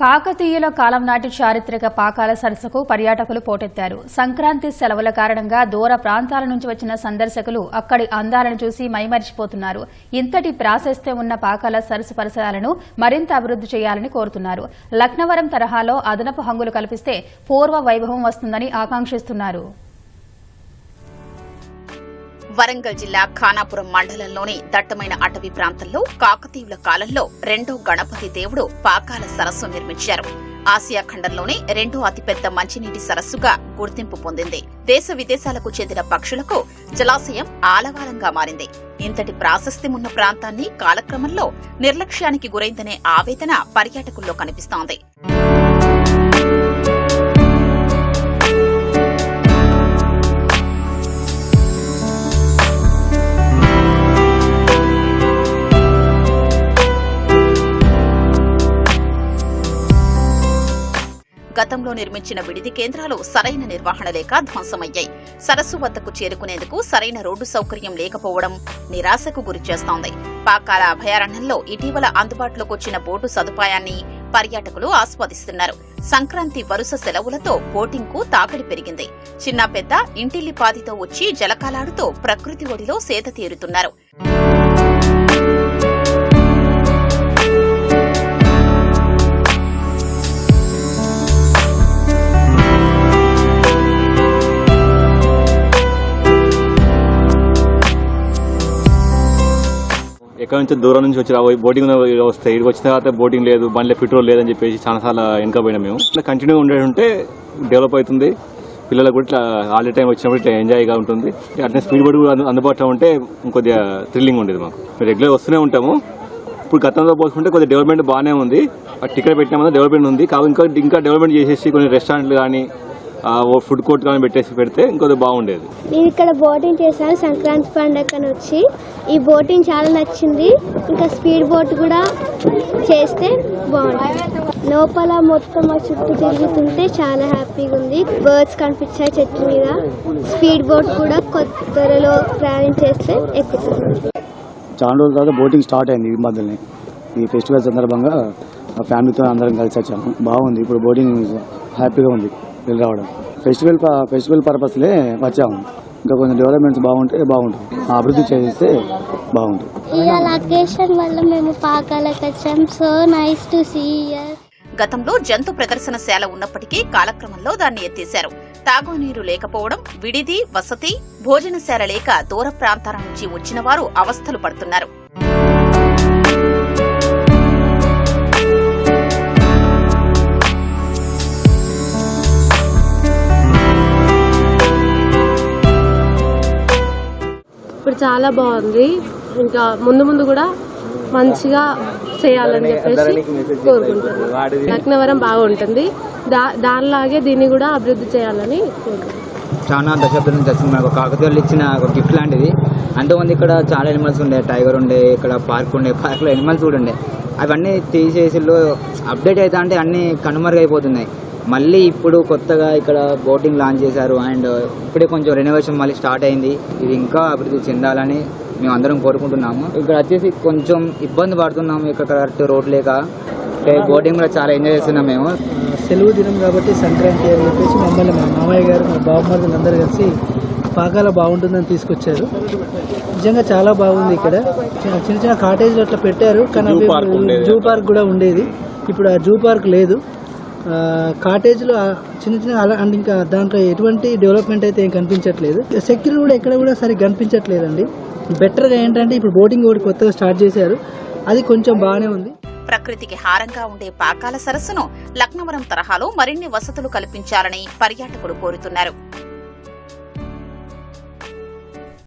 కాకతీయుల కాలం నాటి చారిత్రక పాకాల సరస్సుకు పర్యాటకులు పోటెత్తారు. సంక్రాంతి సెలవుల కారణంగా దూర ప్రాంతాల నుంచి వచ్చిన సందర్శకులు అక్కడి అందాలను చూసి మైమరిచిపోతున్నారు. ఇంతటి ప్రాశస్త్యం ఉన్న పాకాల సరస్సు పరిసరాలను మరింత అభివృద్ధి చేయాలని కోరుతున్నారు. లక్నవరం తరహాలో అదనపు హంగులు కల్పిస్తే పూర్వ వైభవం వస్తుందని ఆకాంక్షిస్తున్నారు. వరంగల్ జిల్లా ఖానాపురం మండలంలోని దట్టమైన అటవీ ప్రాంతంలో కాకతీయుల కాలంలో రెండో గణపతి దేవుడు పాకాల సరస్సు నిర్మించారు. ఆసియా ఖండంలోనే రెండో అతిపెద్ద మంచినీటి సరస్సుగా గుర్తింపు పొందింది. దేశ విదేశాలకు చెందిన పక్షులకు జలాశయం ఆలవాలంగా మారింది. ఇంతటి ప్రాశస్త్యం ఉన్న ప్రాంతాన్ని కాలక్రమంలో నిర్లక్ష్యానికి గురైందనే ఆవేదన పర్యాటకుల్లో కనిపిస్తోంది. గతంలో నిర్మించిన విడిది కేంద్రాలు సరైన నిర్వహణ లేక ధ్వంసమయ్యాయి. సరస్సు వద్దకు చేరుకునేందుకు సరైన రోడ్డు సౌకర్యం లేకపోవడం నిరాశకు గురిచేస్తోంది పాకాల అభయారణ్యంలో ఇటీవల అందుబాటులోకి వచ్చిన బోటు సదుపాయాన్ని పర్యాటకులు ఆస్వాదిస్తున్నారు. సంక్రాంతి వరుస సెలవులతో బోటింగ్కు తాకిడి పెరిగింది. చిన్న పెద్ద ఇంటిల్లిపాదితో వచ్చి జలకాలాడుతూ ప్రకృతి ఒడిలో సేద తీరుతున్నారు. ఎక్కడి నుంచి దూరం నుంచి వచ్చి బోటింగ్ వస్తాయి ఇక్కడికి వచ్చిన తర్వాత బోటింగ్ లేదు బండ్లో పెట్రోల్ లేదని చెప్పేసి చాలాసార్లు వెనక పోయినా మేము. ఇట్లా కంటిన్యూ ఉండేటుంటే డెవలప్ అవుతుంది. పిల్లలకు కూడా ఇట్లా హాలిడే టైం వచ్చినప్పుడు ఇట్లా ఎంజాయ్గా ఉంటుంది. అట్లనే స్పీడ్ బోర్డు కూడా అందుబాటులో ఉంటే ఇంకొద్దిగా థ్రిల్లింగ్ ఉండేది మాకు. రెగ్యులర్ వస్తూనే ఉంటాము. ఇప్పుడు గతంలో పోల్చుకుంటే కొద్దిగా డెవలప్మెంట్ బాగానే ఉంది. ఆ టికెట్ పెట్టినామన్నా డెవలప్మెంట్ ఉంది. కాబట్టి ఇంకా ఇంకా డెవలప్మెంట్ చేసేసి కొన్ని రెస్టారెంట్లు కానీ ఫుడ్ కోర్ట్ కానీ పెట్టేసి పెడితే ఇంకొద్దిగా బాగుండేది. నేను ఇక్కడ బోటింగ్ చేశాను సంక్రాంతి పండగని వచ్చి. ఈ బోటింగ్ చాలా నచ్చింది. ఇంకా స్పీడ్ బోట్ కూడా చేస్తే బాగుంటుంది. లోపల మొత్తం ఆ చుట్టూ తిరుగుతుంటే చాలా హ్యాపీగా ఉంది. బర్డ్స్ కనిపించాయి చెట్టు మీద. స్పీడ్ బోట్ కూడా కొత్త త్వరలో ప్రయాణం చేస్తే ఎక్కుతుంది. చాలా రోజుల తర్వాత బోటింగ్ స్టార్ట్ అయింది ఈ మధ్యనే ఈ ఫెస్టివల్ సందర్భంగా మా ఫ్యామిలీతో అందరం కలిసి వచ్చాము. బాగుంది. ఇప్పుడు బోటింగ్ హ్యాపీగా ఉంది. వెళ్ళి రావడం. ఫెస్టివల్ ఫెస్టివల్ పర్పస్లే వచ్చాము. ఇంకా కొంచెం డెవలప్మెంట్స్ బాగుంటే బాగుంటుంది. అభివృద్ధి చేస్తే బాగుంటుంది. ఈ లొకేషన్ వల్ల మేము పాకాలకు వచ్చాం. సో నైస్ టు సీ గతంలో జంతు ప్రదర్శనశాల ఉన్నప్పటికీ కాలక్రమంలో దాన్ని ఎత్తేశారు. తాగునీరు లేకపోవడం విడిది వసతి భోజనశాల లేక దూర ప్రాంతాల నుంచి వచ్చిన వారు అవస్థలు పడుతున్నారు. చాలా బాగుంది. ఇంకా ముందు ముందు కూడా మంచిగా చేయాలని చెప్పేసి కోరుకుంటున్నాను. లక్నవరం బాగుంటుంది. దా దానిలాగే దీన్ని కూడా అభివృద్ధి చేయాలని కోరుకుంటున్నాను. చాలా దశాబ్దం నుంచి వచ్చింది. మనకు కాకతీయులు ఇచ్చిన ఒక గిఫ్ట్ లాంటిది. అంతకుముందు ఇక్కడ చాలా ఎనిమల్స్ ఉండే. టైగర్ ఉండే ఇక్కడ పార్క్ ఉండే పార్క్లో ఎనిమల్స్ కూడా ఉండే. అవన్నీ తీసేసి అప్డేట్ అవుతా అంటే అన్ని కనుమరుగైపోతున్నాయి. మళ్ళీ ఇప్పుడు కొత్తగా ఇక్కడ బోటింగ్ లాంచ్ చేశారు అండ్ ఇప్పుడే కొంచెం రెనోవేషన్ మళ్ళీ స్టార్ట్ అయింది. ఇది ఇంకా అభివృద్ధి చెందాలని మేము అందరం కోరుకుంటున్నాము. ఇక్కడ వచ్చేసి కొంచెం ఇబ్బంది పడుతున్నాము ఇక్కడ కరెక్ట్ రోడ్ లేక. బోటింగ్ కూడా చాలా ఎంజాయ్ చేస్తున్నాం మేము. సెలవు దినం కాబట్టి సంక్రాంతి అని చెప్పేసి మమ్మల్ని మా మామయ్య గారు మా బావమరుదులు అందరూ కలిసి పాకాల బాగుంటుందని తీసుకొచ్చారు. నిజంగా చాలా బాగుంది ఇక్కడ. చిన్న చిన్న కాటేజ్లు అట్లా పెట్టారు కానీ జూ పార్క్ కూడా ఉండేది. ఇప్పుడు ఆ జూ పార్క్ లేదు. కాటేజ్లో చిన్న చిన్న అలా అండ్ ఇంకా దాంట్లో ఎటువంటి డెవలప్మెంట్ అయితే ఏం కనిపించట్లేదు. సెక్యూరిటీ కూడా ఎక్కడ కూడా సరిగ్గా కనిపించట్లేదండి. బెటర్గా ఏంటంటే ఇప్పుడు బోటింగ్ కూడా కొత్తగా స్టార్ట్ చేశారు. అది కొంచెం బాగానే ఉంది. ప్రకృతికి హారంగా ఉండే పాకాల సరస్సును లక్నవరం తరహాలో మరిన్ని వసతులు కల్పించాలని పర్యాటకులు కోరుతున్నారు.